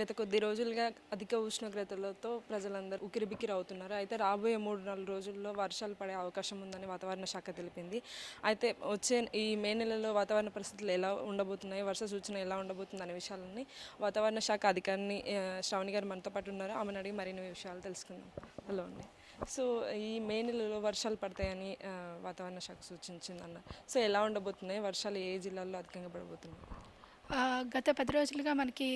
గత కొద్ది రోజులుగా అధిక ఉష్ణోగ్రతలతో ప్రజలందరూ ఉక్కిరిబిక్కిరి అవుతున్నారు. అయితే రాబోయే మూడు నాలుగు రోజుల్లో వర్షాలు పడే అవకాశం ఉందని వాతావరణ శాఖ తెలిపింది. అయితే వచ్చే ఈ మే నెలలో వాతావరణ పరిస్థితులు ఎలా ఉండబోతున్నాయి వర్ష సూచన ఎలా ఉండబోతుంది అనే విషయాలని వాతావరణ శాఖ అధికారిని శ్రావణి గారు మనతో పాటు ఉన్నారు. ఆమెను అడిగి మరిన్ని విషయాలు తెలుసుకుందాం. హలో అండి. సో ఈ మే నెలలో వర్షాలు పడతాయని వాతావరణ శాఖ సూచించిందన్న. సో ఎలా ఉండబోతున్నాయి? వర్షాలు ఏ జిల్లాల్లో అధికంగా పడబోతున్నాయి? గత పది రోజులుగా మనకి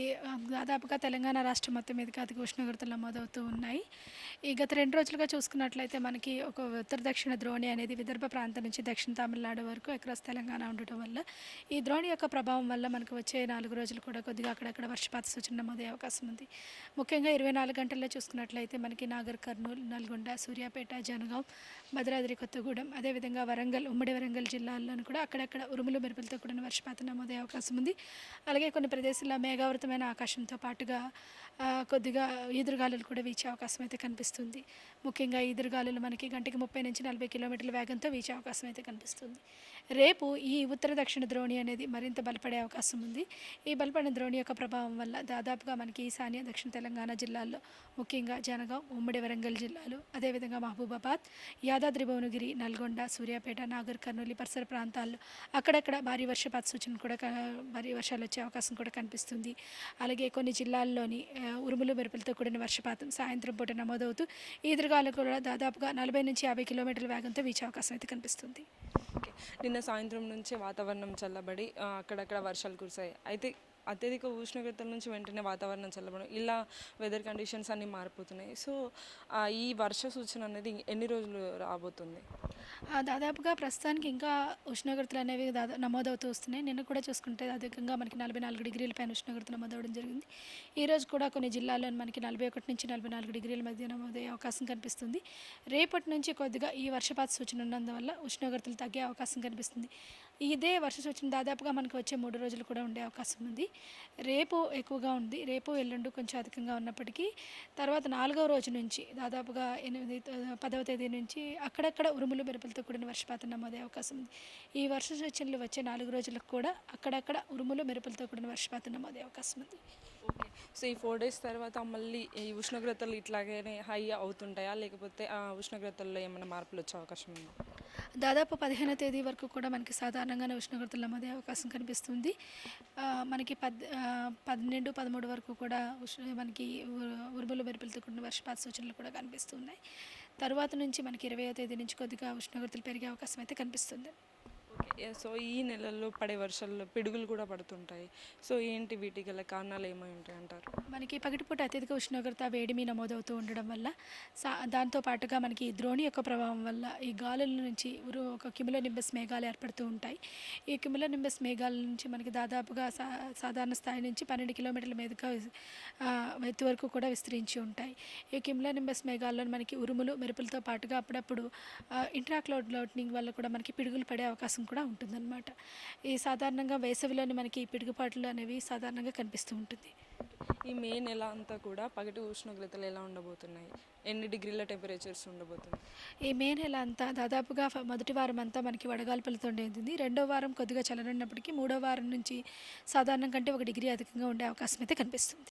దాదాపుగా తెలంగాణ రాష్ట్రం మొత్తం మీదకి అధిక ఉష్ణోగ్రతలు నమోదవుతూ ఉన్నాయి. ఈ గత రెండు రోజులుగా చూసుకున్నట్లయితే మనకి ఒక ఉత్తర దక్షిణ ద్రోణి అనేది విదర్భ ప్రాంతం నుంచి దక్షిణ తమిళనాడు వరకు అక్రాస్ తెలంగాణ ఉండటం వల్ల ఈ ద్రోణి యొక్క ప్రభావం వల్ల మనకు వచ్చే నాలుగు రోజులు కూడా కొద్దిగా అక్కడక్కడ వర్షపాత సూచన నమోదయ్యే అవకాశం ఉంది. ముఖ్యంగా ఇరవై నాలుగు గంటల్లో చూసుకున్నట్లయితే మనకి నాగర్ కర్నూలు నల్గొండ సూర్యాపేట జనగాం భద్రాద్రి కొత్తగూడెం అదేవిధంగా వరంగల్ ఉమ్మడి వరంగల్ జిల్లాల్లోనూ కూడా అక్కడక్కడ ఉరుములు మెరుపులతో కూడిన వర్షపాతం నమోదయ్యే అవకాశం ఉంది. అలాగే కొన్ని ప్రదేశాల్లో మేఘావృతమైన ఆకాశంతో పాటుగా కొద్దిగా ఈదురుగాలులు కూడా వీచే అవకాశం అయితే కనిపిస్తుంది. ముఖ్యంగా ఈదురుగాలులు మనకి గంటకి ముప్పై నుంచి నలభై కిలోమీటర్ల వేగంతో వీచే అవకాశం అయితే కనిపిస్తుంది. రేపు ఈ ఉత్తర దక్షిణ ద్రోణి అనేది మరింత బలపడే అవకాశం ఉంది. ఈ బలపడిన ద్రోణి యొక్క ప్రభావం వల్ల దాదాపుగా మనకి ఈశాన్య దక్షిణ తెలంగాణ జిల్లాల్లో ముఖ్యంగా జనగాం ఉమ్మడి వరంగల్ జిల్లాలు అదేవిధంగా మహబూబాబాద్ యాదాద్రి భువనగిరి నల్గొండ సూర్యాపేట నాగర్ కర్నూలు పరిసర ప్రాంతాల్లో అక్కడక్కడ భారీ వర్షపాత సూచన కూడా భారీ వర్ష వర్షాలు వచ్చే అవకాశం కూడా కనిపిస్తుంది. అలాగే కొన్ని జిల్లాల్లోని ఉరుములు మెరుపులతో కూడిన వర్షపాతం సాయంత్రం పూట నమోదవుతూ ఈదురుగాలు కూడా దాదాపుగా నలభై నుంచి యాభై కిలోమీటర్ల వేగంతో వీచే అవకాశం అయితే కనిపిస్తుంది. నిన్న సాయంత్రం నుంచే వాతావరణం చల్లబడి అక్కడక్కడ వర్షాలు కురిశాయి. అయితే అత్యధిక ఉష్ణోగ్రతల నుంచి వెంటనే వాతావరణం చల్లబడం ఇలా వెదర్ కండిషన్స్ అన్నీ మారిపోతున్నాయి. సో ఈ వర్ష సూచన అనేది ఎన్ని రోజులు రాబోతుంది? దాదాపుగా ప్రస్తుతానికి ఇంకా ఉష్ణోగ్రతలు అనేవి దాదా నమోదవుతూ వస్తున్నాయి. నిన్న కూడా చూసుకుంటే అధికంగా మనకి నలభై నాలుగు డిగ్రీల పైన ఉష్ణోగ్రత నమోదవడం జరిగింది. ఈ రోజు కూడా కొన్ని జిల్లాల్లో మనకి నలభై ఒకటి నుంచి నలభై నాలుగు డిగ్రీల మధ్య నమోదయ్యే అవకాశం కనిపిస్తుంది. రేపటి నుంచి కొద్దిగా ఈ వర్షపాత సూచన ఉన్నందువల్ల ఉష్ణోగ్రతలు తగ్గే అవకాశం కనిపిస్తుంది. ఇదే వర్ష సూచన దాదాపుగా మనకు వచ్చే మూడు రోజులు కూడా ఉండే అవకాశం ఉంది. రేపు ఎక్కువగా ఉంది. రేపు ఎల్లుండి కొంచెం అధికంగా ఉన్నప్పటికీ తర్వాత నాలుగవ రోజు నుంచి దాదాపుగా ఎనిమిది పదవ తేదీ నుంచి అక్కడక్కడ ఉరుములు మెరుపులతో కూడిన వర్షపాతం నమోదే అవకాశం ఉంది. ఈ వర్ష సూచనలు వచ్చే నాలుగు రోజులకు కూడా అక్కడక్కడ ఉరుములు మెరుపులతో కూడిన వర్షపాతం నమోదే అవకాశం ఉంది. ఓకే. సో ఈ ఫోర్ డేస్ తర్వాత మళ్ళీ ఈ ఉష్ణోగ్రతలు ఇట్లాగనే హై అవుతుంటాయా? లేకపోతే ఆ ఉష్ణోగ్రతల్లో ఏమైనా మార్పులు వచ్చే అవకాశం ఉందా? దాదాపు పదిహేనో తేదీ వరకు కూడా మనకి సాధారణంగానే ఉష్ణోగ్రతలు నమోదే అవకాశం కనిపిస్తుంది. మనకి పద్ పన్నెండు పదమూడు వరకు కూడా ఉష్ణ మనకి ఉరుములు మెరుపులతో కూడిన వర్షపాత సూచనలు కూడా కనిపిస్తున్నాయి. తర్వాత నుంచి మనకి ఇరవయో తేదీ నుంచి కొద్దిగా ఉష్ణోగ్రతలు పెరిగే అవకాశం అయితే కనిపిస్తుంది. సో ఈ నెలల్లో పడే వర్షాల్లో పిడుగులు కూడా పడుతుంటాయి. సో ఏంటి వీటి గల కారణాలు ఏమై ఉంటాయి అంటారు? మనకి పగటిపూట అత్యధిక ఉష్ణోగ్రత వేడిమి నమోదవుతూ ఉండడం వల్ల సా దాంతో పాటుగా మనకి ఈ ద్రోణి యొక్క ప్రభావం వల్ల ఈ గాలుల నుంచి ఉరు ఒక కిములో నింబస్ మేఘాలు ఏర్పడుతూ ఉంటాయి. ఈ కిములో నింబస్ మేఘాల నుంచి మనకి దాదాపుగా సా సాధారణ స్థాయి నుంచి పన్నెండు కిలోమీటర్ల మీదుగా ఎత్తు వరకు కూడా విస్తరించి ఉంటాయి. ఈ కిములో నింబస్ మేఘాల్లో మనకి ఉరుములు మెరుపులతో పాటుగా అప్పుడప్పుడు ఇంట్రాక్లౌడ్ లౌట్నింగ్ వల్ల కూడా మనకి పిడుగులు పడే అవకాశం కూడా ఉంటుందన్నమాట. ఈ సాధారణంగా వేసవిలోని మనకి పిడుగుపాట్లు అనేవి సాధారణంగా కనిపిస్తూ ఉంటుంది. ఈ మే నెల అంతా కూడా పగటి ఉష్ణోగ్రతలు ఎలా ఉండబోతున్నాయి? ఎన్ని డిగ్రీల టెంపరేచర్స్ ఉండబోతున్నాయి? ఈ మే నెల అంతా దాదాపుగా మొదటి వారం అంతా మనకి వడగాల్పులతో ఉంటుంది రెండో వారం కొద్దిగా చల్లనున్నప్పటికీ మూడో వారం నుంచి సాధారణం కంటే ఒక డిగ్రీ అధికంగా ఉండే అవకాశం అయితే కనిపిస్తుంది.